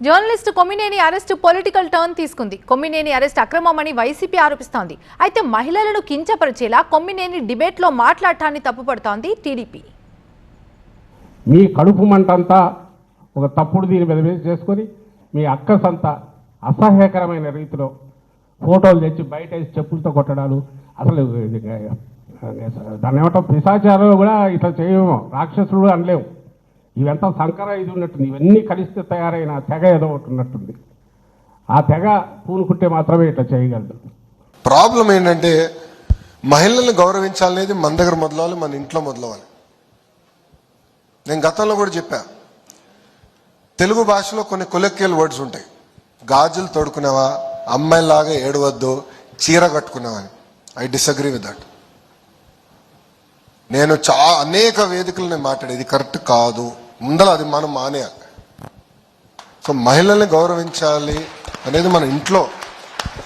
Journalist Kommineni arrest political turn తీసుకుంది Kommineni arrest అక్రమమని YCP ఆరోపిస్తోంది అయితే మహిళలను కించపరిచేలా కొమ్మినేని డిబేట్లో మాట్లాడటాన్ని తప్పుపడుతోంది టీడీపీ మీ కడుపు మంటంతా ఒక తప్పుడు దీని మీద బేస్ చేసుకొని మీ అక్కసంతా అసహ్యకరమైన రీతిలో ఫోటోలు తెచ్చి బయట వేసి చెప్పులతో కొట్టడాలు అసలు దాన్ని ఏమంటాం పిశాచాలు కూడా ఇట్లా చేయము రాక్షసుడు అనలేము ఇవంతా సంకర ఇది ఉన్నట్టుంది. ఇవన్నీ కలిస్తే తయారైన తెగ ఏదో ఒకటి ఉన్నట్టుంది. ఆ తెగ పూనుకుంటే మాత్రమే ఇట్లా చేయగలదు. ప్రాబ్లం ఏంటంటే మహిళల్ని గౌరవించాలనేది మన దగ్గర మొదలవాలి మన ఇంట్లో మొదలవాలి నేను గతంలో కూడా చెప్పా. తెలుగు భాషలో కొన్ని కొలెక్యువల్ వర్డ్స్ ఉంటాయి. గాజులు తొడుకునేవా అమ్మాయిలాగా ఏడవద్దు చీర కట్టుకునేవా అని. I disagree with that. నేను చా అనేక వేదికలు నేను మాట్లాడేది కరెక్ట్ కాదు. ఉండాలి అది మనం మానేయాలి సో మహిళల్ని గౌరవించాలి అనేది మన ఇంట్లో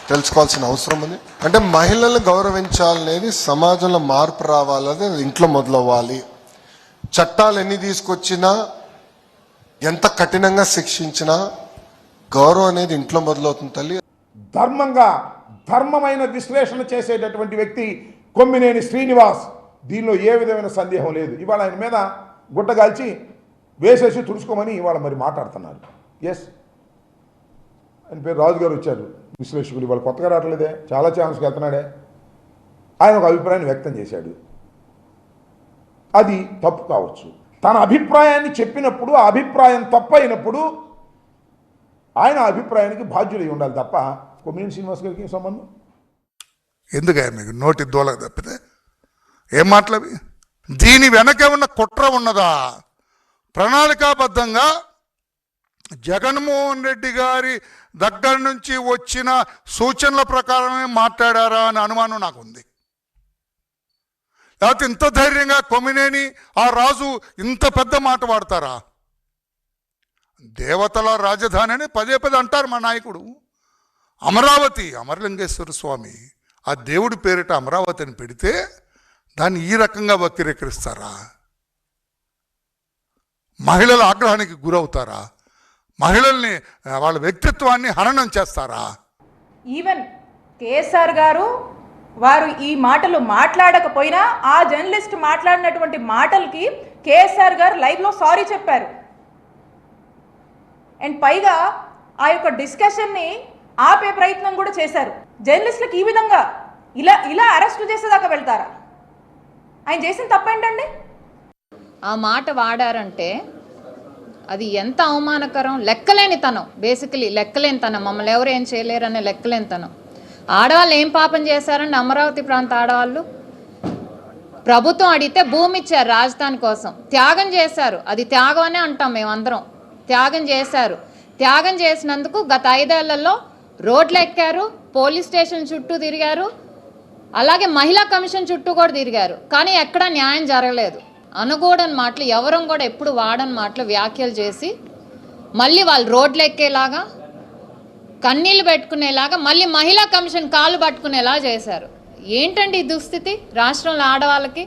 తెలుసుకోవాల్సిన అవసరం ఉంది. అంటే మహిళల్ని గౌరవించాలనేది సమాజంలో మార్పు రావాలనేది ఇంట్లో మొదలవ్వాలి. చట్టాలు ఎన్ని తీసుకొచ్చినా ఎంత కఠినంగా శిక్షించినా గౌరవం అనేది ఇంట్లో మొదలవుతుంది తల్లి. ధర్మంగా ధర్మమైన విశ్లేషణ చేసేటటువంటి వ్యక్తి కొమ్మినేని శ్రీనివాస్. దీనిలో ఏ విధమైన సందేహం లేదు. ఇవాళ ఆయన మీద గుట్టగాల్చి వేసేసి తుడుచుకోమని ఇవాళ మరి మాట్లాడుతున్నారు. ఎస్ అని పేరు రాజు గారు వచ్చారు. విశ్లేషకులు ఇవాళ కొత్తగా రావట్లేదే చాలా ఛాన్స్కి వెళ్తున్నాడే. ఆయన ఒక అభిప్రాయాన్ని వ్యక్తం చేశాడు. అది తప్పు కావచ్చు. తన అభిప్రాయాన్ని చెప్పినప్పుడు ఆ అభిప్రాయం తప్పు అయినప్పుడు ఆయన అభిప్రాయానికి బాధ్యులై ఉండాలి తప్ప కొమ్మినేని శ్రీనివాస్ గారికి సంబంధం? ఎందుకయ్యా మీకు నోటి దూల తప్పితే? ఏం మాట్లాడి దీని వెనక ఉన్న కుట్ర ఉన్నదా? ప్రణాళికాబద్ధంగా జగన్మోహన్ రెడ్డి గారి దగ్గర నుంచి వచ్చిన సూచనల ప్రకారమే మాట్లాడారా అని అనుమానం నాకు ఉంది లేకపోతే ఇంత ధైర్యంగా కొమ్మినేని ఆ రాజు ఇంత పెద్ద మాట వాడతారా? దేవతల రాజధాని అని పదే పదే అంటారు మా నాయకుడు. అమరావతి అమరలింగేశ్వర స్వామి ఆ దేవుడి పేరిట అమరావతిని పెడితే దాన్ని ఈ రకంగా వక్రీకరిస్తారా? మహిళల ఆగ్రహానికి గురవుతారా? మహిళల్ని వాళ్ళ వ్యక్తిత్వాన్ని హననం చేస్తారా? ఈవెన్ కేఎస్ఆర్ గారు వారు ఈ మాటలు మాట్లాడకపోయినా ఆ జర్నలిస్ట్ మాట్లాడినటువంటి మాటలకి కేఎస్ఆర్ గారు లైవ్లో సారీ చెప్పారు. అండ్ పైగా ఆ యొక్క డిస్కషన్ని ఆపే ప్రయత్నం కూడా చేశారు. జర్నలిస్టులకు ఈ విధంగా ఇలా ఇలా అరెస్ట్ చేసేదాకా వెళ్తారా? ఆయన చేసిన తప్పేంటండి? ఆ మాట వాడారంటే అది ఎంత అవమానకరం? లెక్కలేని తనం బేసికలీ లెక్కలేని తనం మమ్మల్ని ఎవరు ఏం చేయలేరనే లెక్కలేని తనం ఆడవాళ్ళు ఏం పాపం చేశారండి అమరావతి ప్రాంత ఆడవాళ్ళు? ప్రభుత్వం అడిగితే భూమి ఇచ్చారు రాజధాని కోసం. త్యాగం చేశారు. అది త్యాగం అనే అంటాం మేమందరం. త్యాగం చేశారు. త్యాగం చేసినందుకు గత ఐదేళ్ళలో రోడ్లు ఎక్కారు పోలీస్ స్టేషన్ చుట్టూ తిరిగారు అలాగే మహిళా కమిషన్ చుట్టూ కూడా తిరిగారు. కానీ ఎక్కడా న్యాయం జరగలేదు. అనుకూడని మాటలు ఎవరం కూడా ఎప్పుడు వాడని మాటలు వ్యాఖ్యలు చేసి మళ్ళీ వాళ్ళు రోడ్లు ఎక్కేలాగా కన్నీళ్ళు పెట్టుకునేలాగా మళ్ళీ మహిళా కమిషన్ కాలు పట్టుకునేలా చేశారు. ఏంటండి ఈ దుస్థితి? రాష్ట్రంలో ఆడవాళ్ళకి